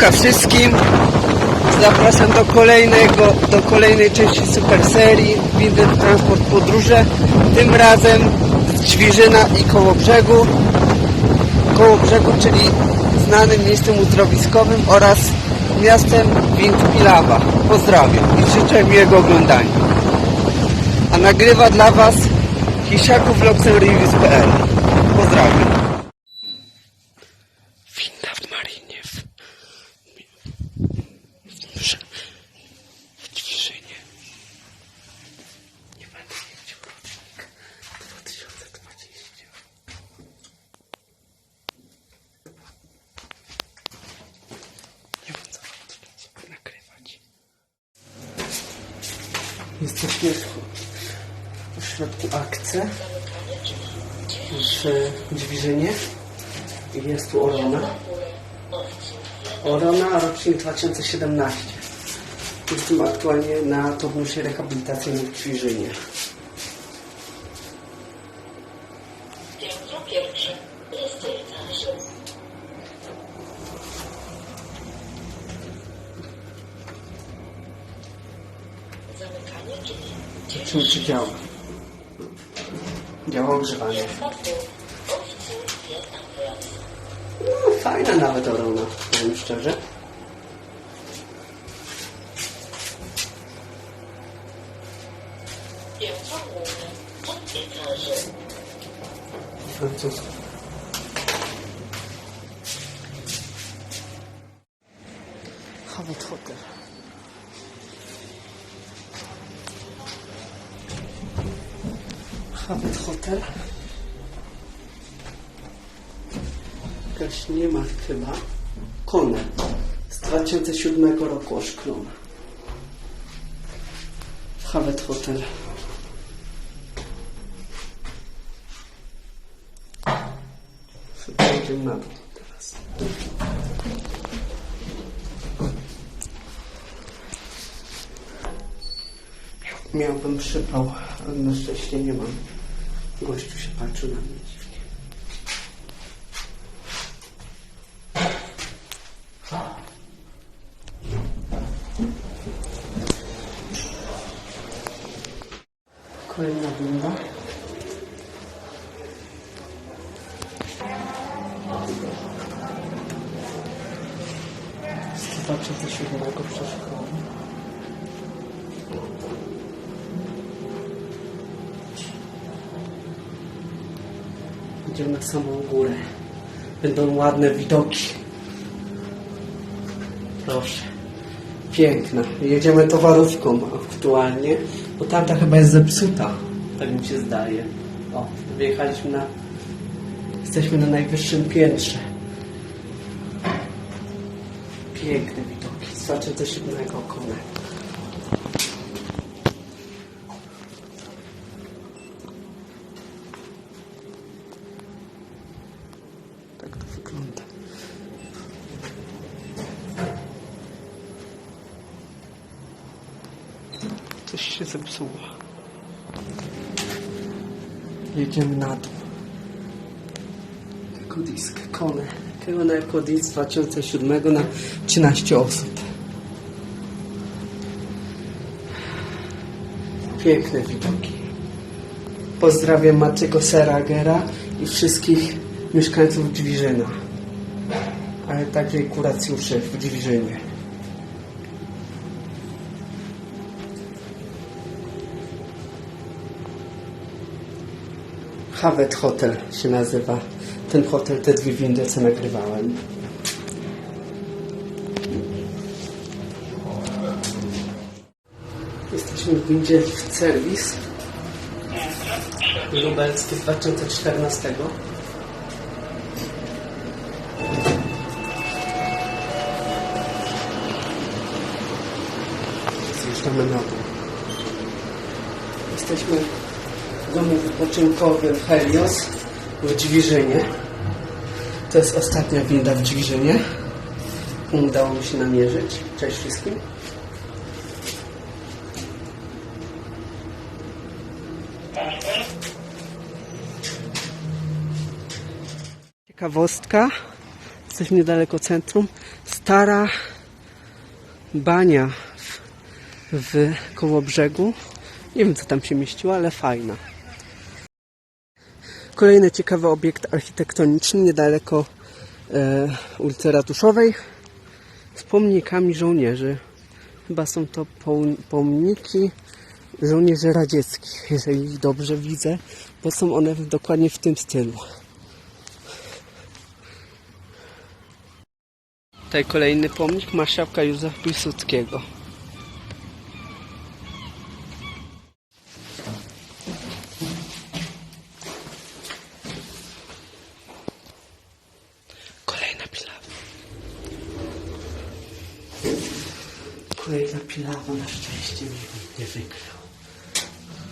Siemka wszystkim. Zapraszam do kolejnego, do kolejnej części super serii Windy Transport Podróże. Tym razem Ćwierzyna i koło brzegu. Koło brzegu, czyli znanym miejscem uzdrowiskowym oraz miastem Wind Pilawa. Pozdrawiam i życzę miłego oglądania. A nagrywa dla Was Hisiaków Pozdrawiam. Winda w Marinie w, w, w Ćwiszynie. Nie będę jeździł rocznik 2020. Nie mam co robić, nagrywać. Jesteśmy w, w środku akcji w Dźwiżynie i jest tu Orona. Orona, rocznik 2017. Jestem aktualnie na turnusie rehabilitacyjnym w etaż. Zamykanie drzwi. Zobaczymy czy Działa ogrzewanie. No, fajna nawet Orona, powiem szczerze. Francusko. Howard Hotel. Howard Hotel. Jakaś nie ma chyba. Konę. Z 2007 roku oszklona. Howard Hotel. Idziemy na dół teraz. Miał- Miałbym przypał, ale na szczęście nie mam. Się patrzył na mnie ładne widoki. Proszę. Piękna. Jedziemy towarówką aktualnie, bo tamta chyba jest zepsuta. Tak mi się zdaje. O, wyjechaliśmy na... Jesteśmy na najwyższym piętrze. Piękne widoki. Z 2007 okona. Tak to wygląda. Coś się zepsuło. Jedziemy na dół. Ekodisk, Kone. Kone Ekodisk z 2007 na 13 osób. Piękne widoki. Pozdrawiam Maciego Seragera i wszystkich mieszkańców Dźwiżyna, ale także i kuracjuszy w Dźwiżynie. Havet Hotel się nazywa. Ten hotel, te dwie windy, co nagrywałem. Jesteśmy w windzie w serwis. Lubelskie z 2014. Zjeżdżamy na dół. Jesteśmy w domu wypoczynkowym Helios w Dźwiżynie. To jest ostatnia winda w Dźwiżynie. Udało mi się namierzyć. Cześć wszystkim. Ciekawostka. Jesteśmy niedaleko centrum. Stara bania w, w koło brzegu. Nie wiem co tam się mieściło, ale fajna. Kolejny ciekawy obiekt architektoniczny niedaleko e, ulicy Ratuszowej z pomnikami żołnierzy. Chyba są to pom- pomniki żołnierzy radzieckich, jeżeli dobrze widzę, bo są one dokładnie w tym stylu. Tutaj kolejny pomnik marszałka Józefa Piłsudskiego. Kolejna pilawa na szczęście mnie nie wygrał.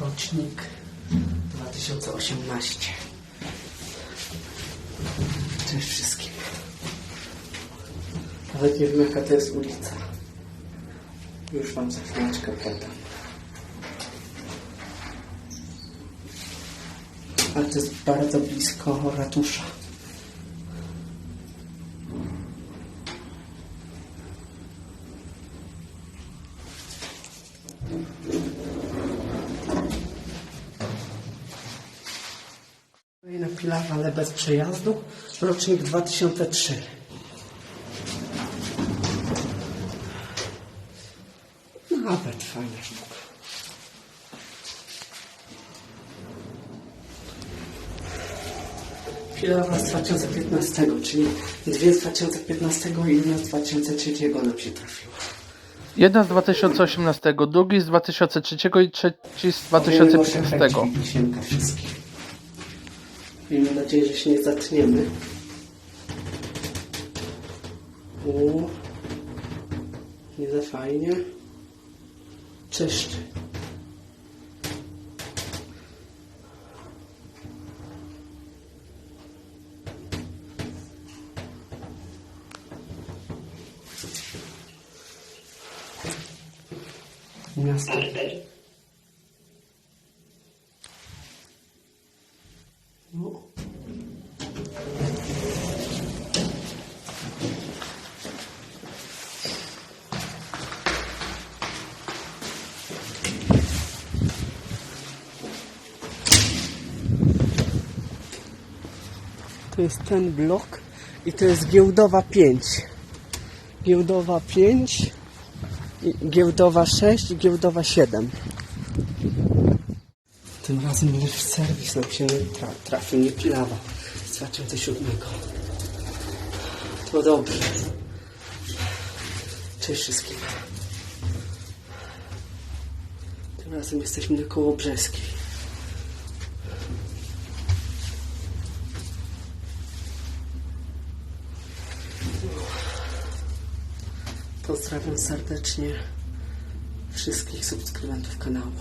Rocznik 2018. Cześć wszystkim. Nawet nie wiem jaka to jest ulica. Już wam za chwileczkę podam. Ale to jest bardzo blisko ratusza. Pilawa, ale bez przejazdu. Rocznik 2003. Nawet fajna sztuka. Pilawa z 2015, czyli dwie z 2015 i jedna z 2003 nam się trafiła. Jedna z 2018, drugi z 2003 i trzeci z 2015. Siemka wszystkim. Miejmy nadzieję, że się nie zatniemy. U. Nie za fajnie. Cześć. Miasto. Jest ten blok i to jest giełdowa 5. Giełdowa 5, i giełdowa 6 i giełdowa 7. Tym razem lift serwis nam się tra trafił, nie pilawa z 2007. To dobrze. Cześć wszystkim. Tym razem jesteśmy na koło Brzeskiej. Pozdrawiam serdecznie wszystkich subskrybentów kanału.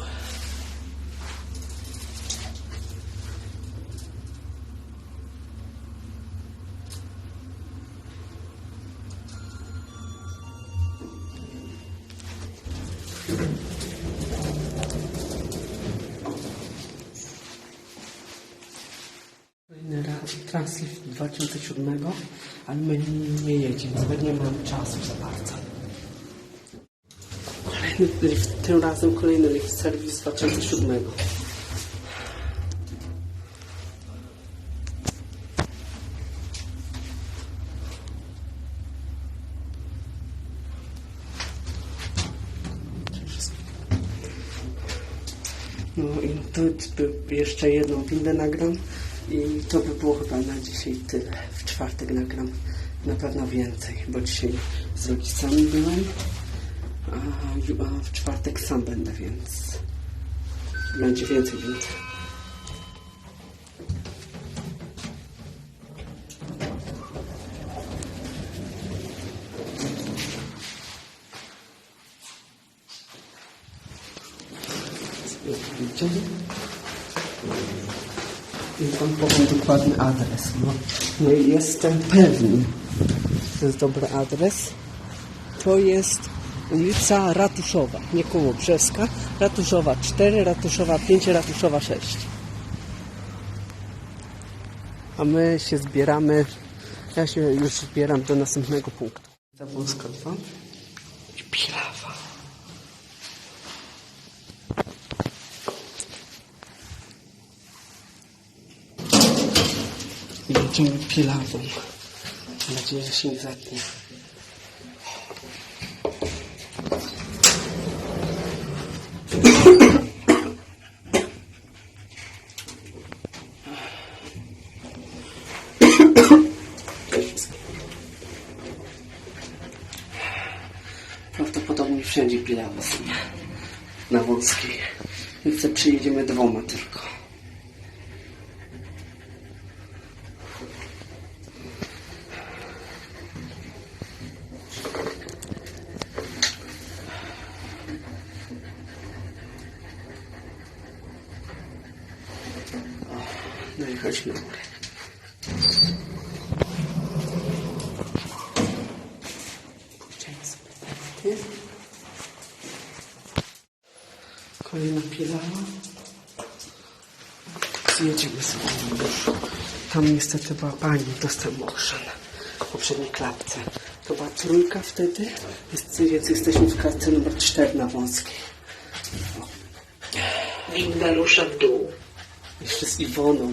Translift 2007, ale my nie jedziemy, nie mamy czasu za bardzo. Lift, tym razem kolejny lift serwis 2007. No i tu jeszcze jedną windę nagram i to by było chyba na dzisiaj tyle. W czwartek nagram na pewno więcej, bo dzisiaj z rodzicami byłem, a, w czwartek sam będę, więc będzie więcej. Widzicie? I wam powiem dokładny adres. No, nie jestem pewny, to jest dobry adres. To jest ulica Ratuszowa, nie koło Brzeska. Ratuszowa 4, Ratuszowa 5, Ratuszowa 6. A my się zbieramy Ja się już zbieram do następnego punktu. Zabłuska dwa i pilawa. I jedziemy pilawą. Mam nadzieję, że się nie zatnie. Prawdopodobnie wszędzie pilawy są. Na wąskiej. My przyjedziemy dwoma tylko. O, No i chodźmy na górę. Pójdziemy sobie tędy. Kolejna pilawa. Zjedziemy sobie już. Tam niestety była pani dostęp ogrzana w poprzedniej klatce. To była trójka wtedy, jest, więc jesteśmy w klatce numer 4 na wąskiej. Winda rusza w dół. Jeszcze z Iwoną.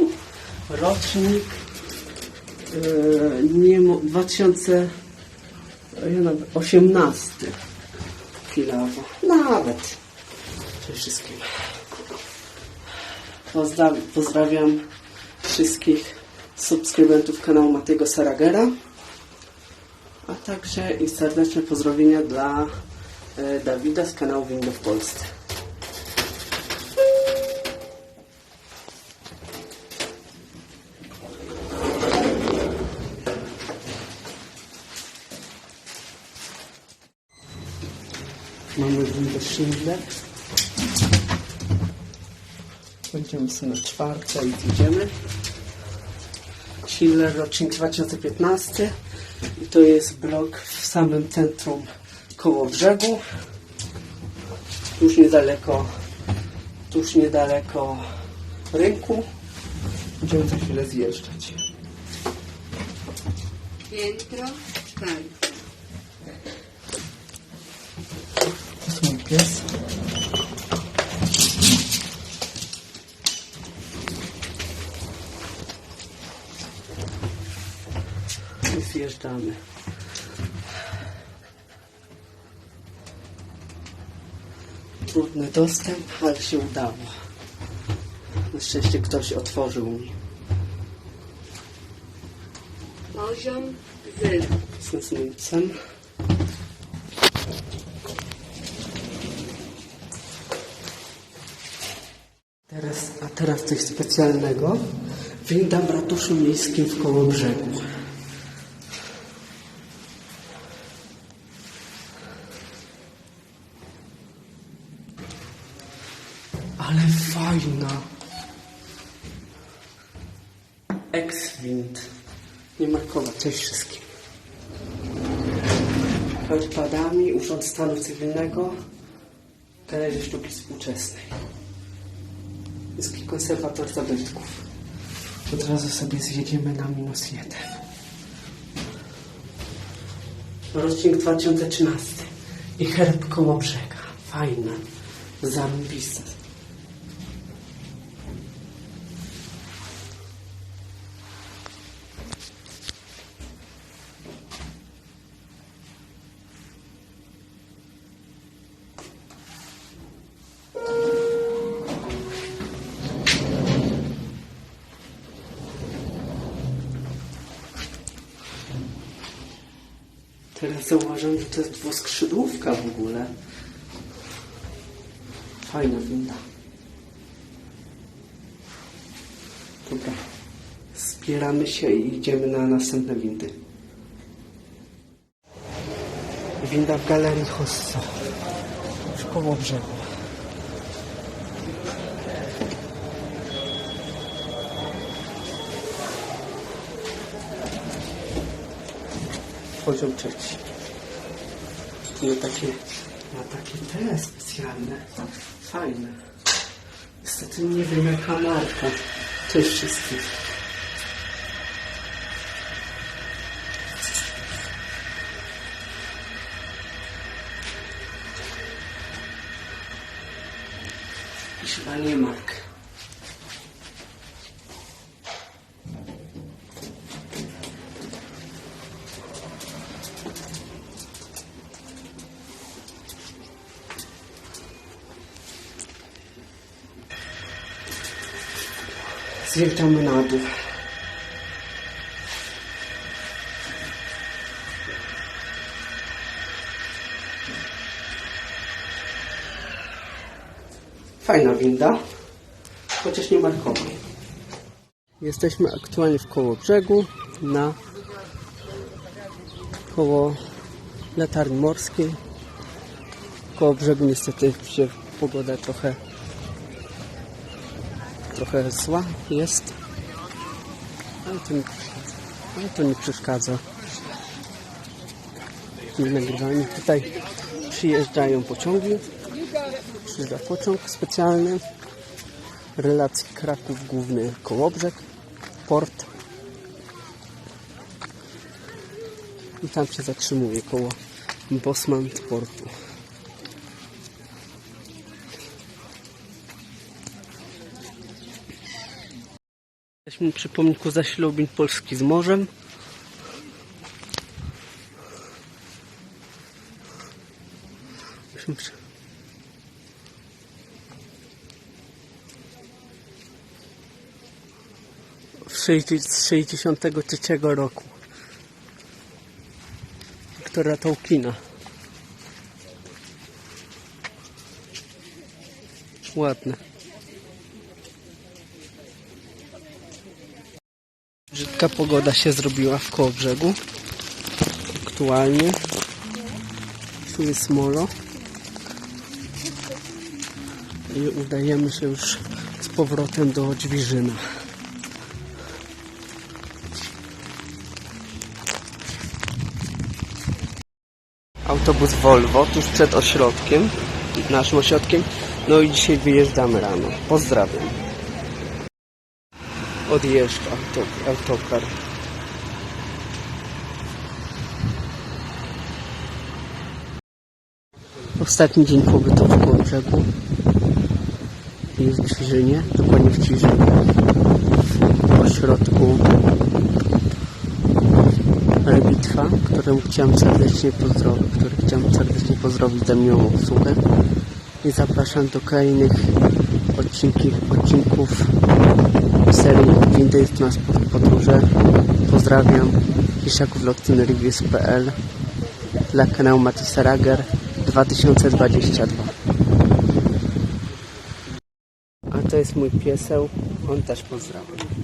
Rocznik e, nie mo- 2018 chwilowo. Nawet. Wszystkim. Pozdraw- pozdrawiam wszystkich subskrybentów kanału Matego Saragera. A także i serdeczne pozdrowienia dla e, Dawida z kanału Windo w Polsce. Mamy windę Będziemy na czwarte i idziemy. Schindler rocznik 2015 i to jest blok w samym centrum koło brzegu. Tuż niedaleko tuż niedaleko rynku. Będziemy za chwilę zjeżdżać. Piętro czwarte. To jest mój pies. Trudny dostęp, ale się udało. Na szczęście ktoś otworzył mi. Poziom zero. Z psem. Teraz, a teraz coś specjalnego. Winda w ratuszu miejskim w Kołobrzegu. Ale fajna. Ex-wind. Nie markowa, cześć wszystkim. Odpadami, Urząd Stanu Cywilnego, Galerii Sztuki Współczesnej. Jest konserwator zabytków. Od razu sobie zjedziemy na minus jeden. Rocznik 2013 i herb koło brzega. Fajna, zarąbista. To jest dwuskrzydłówka w ogóle. Fajna winda. Dobra. Zbieramy się i idziemy na następne windy. Winda w galerii Hossa. W koło brzegu. Poziom trzeci kupił takie, ma takie te specjalne, fajne. Niestety nie wiem jaka marka tych wszystkich. I chyba nie marka. Dół. Fajna winda, chociaż nie markowa. Jesteśmy aktualnie w koło brzegu na koło latarni morskiej. Koło brzegu niestety się pogoda trochę trochę zła jest. Ale to nie, ale to nie przeszkadza. Nagrywaniu. Tutaj przyjeżdżają pociągi. Przyjeżdża pociąg specjalny. Relacji Kraków Główny Kołobrzeg. Port. I tam się zatrzymuje koło Bosman Portu. Jesteśmy przy pomniku zaślubin Polski z morzem. Jesteśmy przy... W 63 roku. Wiktora Tolkiena. Ładne. Brzydka pogoda się zrobiła w koło brzegu. Aktualnie. Tu jest molo. I udajemy się już z powrotem do Dźwiżyna. Autobus Volvo tuż przed ośrodkiem, naszym ośrodkiem. No i dzisiaj wyjeżdżamy rano. Pozdrawiam. Odjeżdża auto, autokar. Ostatni dzień pobytu w Kołobrzegu. Jest w Ćwirzynie, dokładnie w Ćwirzynie. W ośrodku Rebitwa, któremu chciałem serdecznie pozdrowić, który chciałem serdecznie pozdrowić za miłą obsługę. I zapraszam do kolejnych odcinki, odcinków serii Windy Transport Podróże. Pozdrawiam Kiszaków Reviews.pl dla kanału Matisa Rager 2022. A to jest mój pieseł, on też pozdrawia.